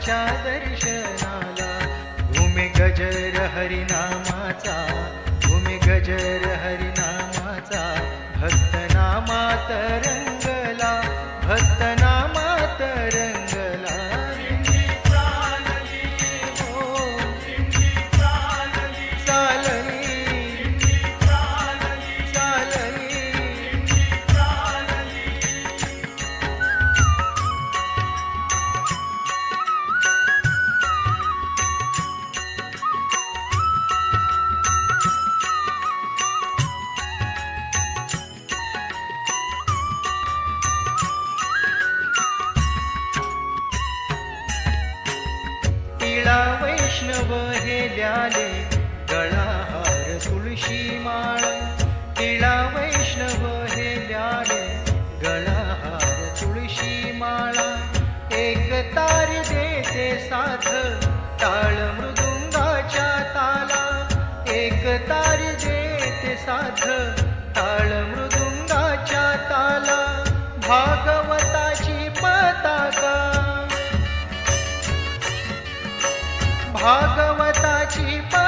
देवाच्या दर्शनाला भूमि गजर हरिनामाचा भूमि गजर तिळा वैष्णव हे ल्याले गळाहार तुळशी माळ. तिळा वैष्णव हे ल्याले गळाहार तुळशी माळा. एक तार देते साथ ताळ मृदुंगाच्या ताला. एक तार भागवताची पताका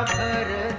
bırakırım